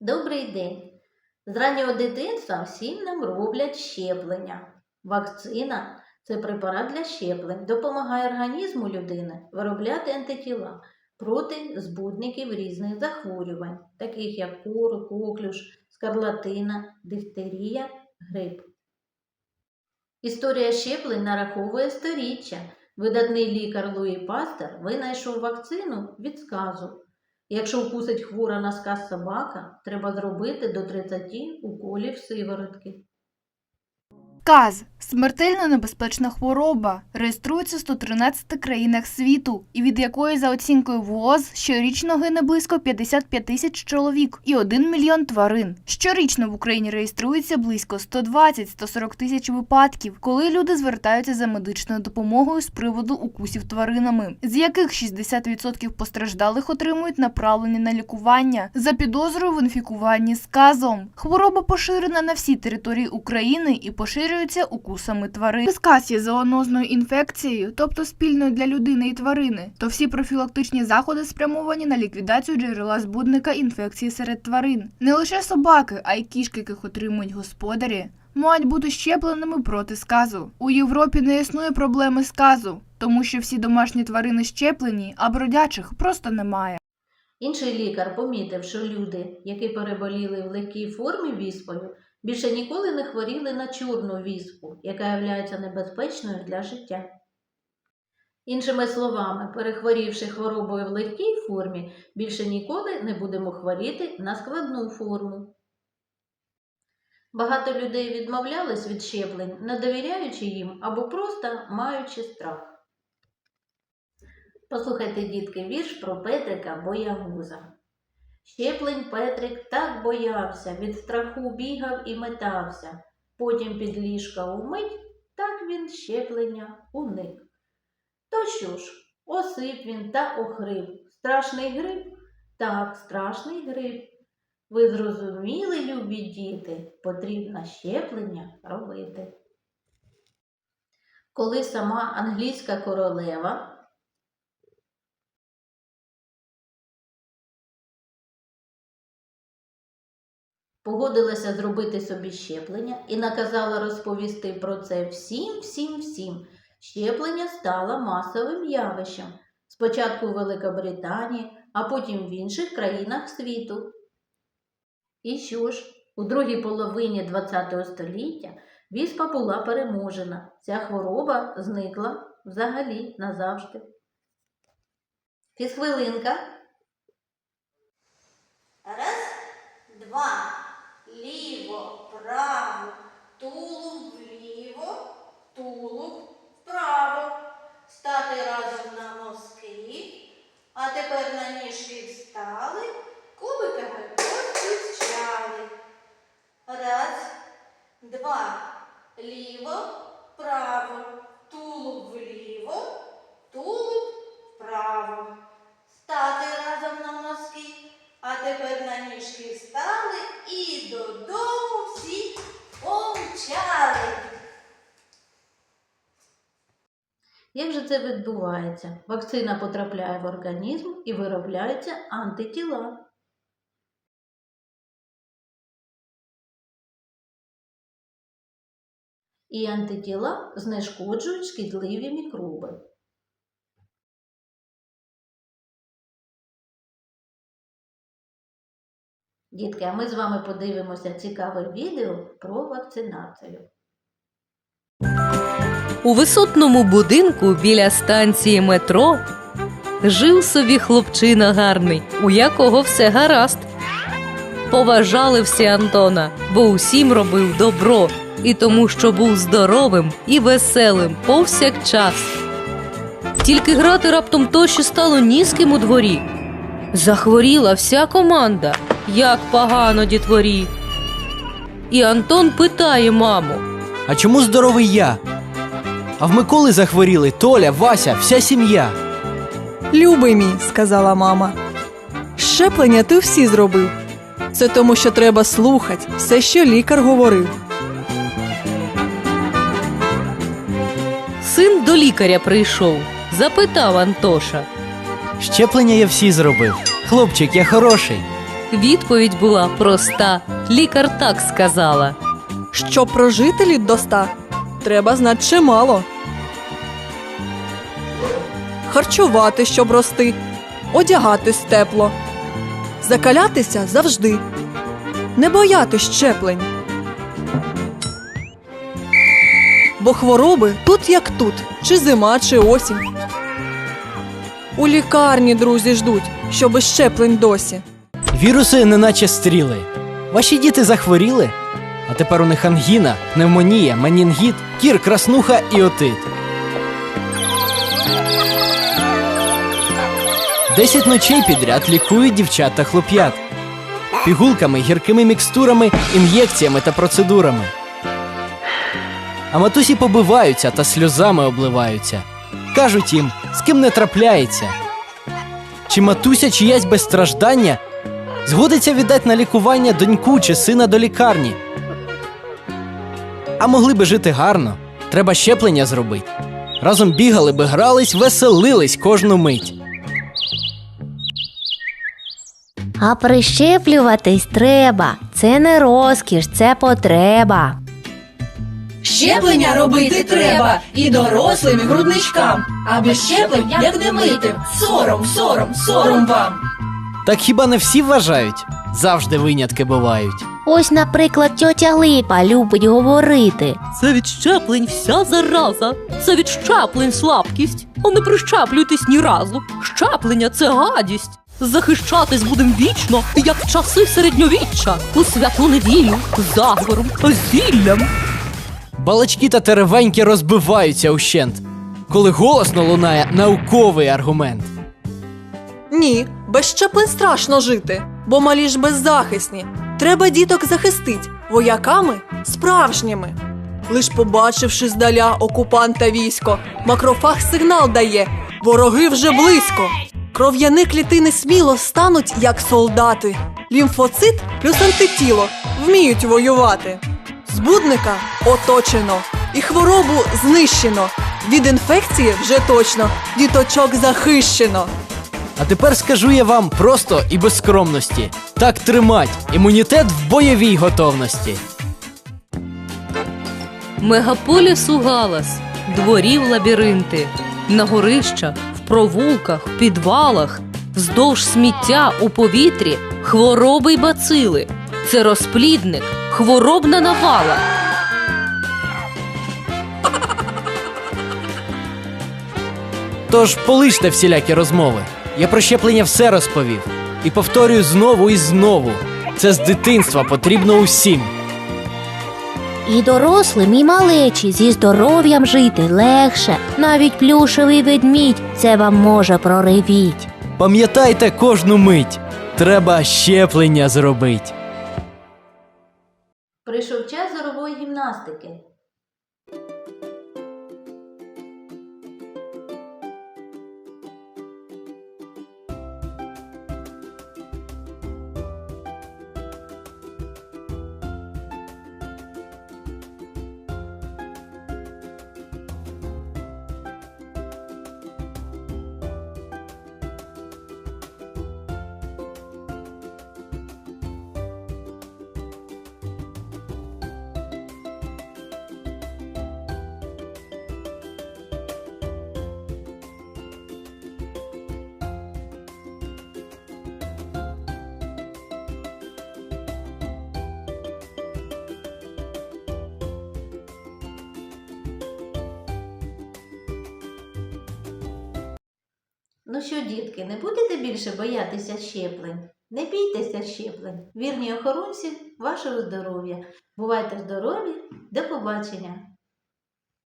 Добрий день! З раннього дитинства всім нам роблять щеплення. Вакцина це препарат для щеплень, допомагає організму людини виробляти антитіла проти збудників різних захворювань, таких як кор, коклюш, скарлатина, дифтерія, грип. Історія щеплень нараховує сторіччя. Видатний лікар Луї Пастер винайшов вакцину від сказу. Якщо вкусить хвора на сказ собака, треба зробити до 30 уколів сиворотки. Каз смертельно небезпечна хвороба, реєструється в 113 країнах світу, і від якої за оцінкою ВООЗ щорічно гине близько 55 тисяч чоловік і 1 мільйон тварин. Щорічно в Україні реєструється близько 120-140 тисяч випадків, коли люди звертаються за медичною допомогою з приводу укусів тваринами, з яких 60% постраждалих отримують направлення на лікування за підозрою в інфікуванні сказом. Хвороба поширена на всій території України і поширюється укусами тварин. Сказ є зоонозною інфекцією, тобто спільною для людини і тварини, то всі профілактичні заходи спрямовані на ліквідацію джерела збудника інфекції серед тварин. Не лише собаки, а й кішки, яких отримують господарі. Мають бути щепленими проти сказу. У Європі не існує проблеми сказу, тому що всі домашні тварини щеплені, а бродячих просто немає. Інший лікар помітив, що люди, які переболіли в легкій формі віспою, більше ніколи не хворіли на чорну віспу, яка є небезпечною для життя. Іншими словами, перехворівши хворобою в легкій формі, більше ніколи не будемо хворіти на складну форму. Багато людей відмовлялись від щеплень, не довіряючи їм або просто маючи страх. Послухайте, дітки, вірш про Петрика Боягуза. Щеплень Петрик так боявся, від страху бігав і метався. Потім під ліжка умить, так він щеплення уник. То що ж, осип він та охрип. Страшний гриб? Так, страшний гриб. Ви зрозуміли, любі діти, потрібно щеплення робити. Коли сама англійська королева погодилася зробити собі щеплення і наказала розповісти про це всім, всім, всім. Щеплення стало масовим явищем. Спочатку в Великобританії, а потім в інших країнах світу. І що ж, у другій половині ХХ століття віспа була переможена. Ця хвороба зникла взагалі назавжди. Фізхвилинка. Раз, два, ліво, право, тулуб вліво, тулуб вправо. Стати разом на мозки, А тепер на ніжки встали, кубиками постучали. Раз, два, ліво, право, тулуб вліво, тулуб вправо. Стати разом на носки. А тепер на ніжки встали і додому всі помчали. Як же це відбувається? Вакцина потрапляє в організм і виробляються антитіла. І антитіла знешкоджують шкідливі мікроби. Дітки, а ми з вами подивимося цікаве відео про вакцинацію. У висотному будинку біля станції метро жив собі хлопчина гарний, у якого все гаразд. Поважали всі Антона, бо усім робив добро, і тому, що був здоровим і веселим повсякчас. Тільки грати раптом то, що стало ні у дворі. Захворіла вся команда, як погано дітворі. І Антон питає маму. А чому здоровий я? А в Миколи захворіли Толя, Вася, вся сім'я. Любий мій, сказала мама. Щеплення ти всі зробив. Це тому, що треба слухати все, що лікар говорив. Син до лікаря прийшов, запитав Антоша. Щеплення я всі зробив. Хлопчик, я хороший. Відповідь була проста. Лікар так сказала. Щоб прожити літ до ста, треба знати чимало. Харчувати, щоб рости, одягатись тепло, закалятися завжди, не боятись щеплень. Бо хвороби тут як тут, чи зима, чи осінь. У лікарні друзі ждуть, щоби щеплень досі. Віруси неначе стріли. Ваші діти захворіли? А тепер у них ангіна, пневмонія, менінгіт, кір, краснуха і отит. Десять ночей підряд лікують дівчат та хлоп'ят. Пігулками, гіркими мікстурами, ін'єкціями та процедурами. А матусі побиваються та сльозами обливаються. Кажуть їм, з ким не трапляється. Чи матуся чиясь без страждання згодиться віддати на лікування доньку чи сина до лікарні. А могли би жити гарно, треба щеплення зробити. Разом бігали би, грались, веселились кожну мить. А прищеплюватись треба. Це не розкіш, це потреба. Щеплення робити треба і дорослим, і грудничкам. А без щеплень як не мити. Сором, сором, сором вам. Так хіба не всі вважають? Завжди винятки бувають. Ось, наприклад, тьотя Липа любить говорити. Це від щеплень вся зараза. Це від щеплень слабкість. А не прищеплюйтесь ні разу. Щеплення це гадість. Захищатись будем вічно, як в часи середньовіччя, у святу неділю, заговором, зіллям. Балачки та теревеньки розбиваються ущент, коли голосно лунає науковий аргумент. Ні, без щеплень страшно жити, бо малі ж беззахисні. Треба діток захистить вояками справжніми. Лиш побачивши здаля окупанта військо, макрофаг сигнал дає, вороги вже близько. Кров'яні клітини сміло стануть, як солдати. Лімфоцит плюс антитіло вміють воювати. Збудника оточено, і хворобу знищено. Від інфекції вже точно діточок захищено. А тепер скажу я вам просто і без скромності: так тримать імунітет в бойовій готовності. Мегаполісу галас, дворів лабіринти, на горищах, в провулках, в підвалах, вздовж сміття у повітрі, хвороби й бацили. Це розплідник, хворобна навала. Тож полиште всілякі розмови. Я про щеплення все розповів. І повторюю знову і знову. Це з дитинства потрібно усім. І дорослим, і малечі зі здоров'ям жити легше. Навіть плюшевий ведмідь це вам може проривіть. Пам'ятайте кожну мить. Треба щеплення зробити. Прийшов час зорової гімнастики. Ну що, дітки, не будете більше боятися щеплень? Не бійтеся щеплень. Вірні охоронці вашого здоров'я. Бувайте здорові, до побачення!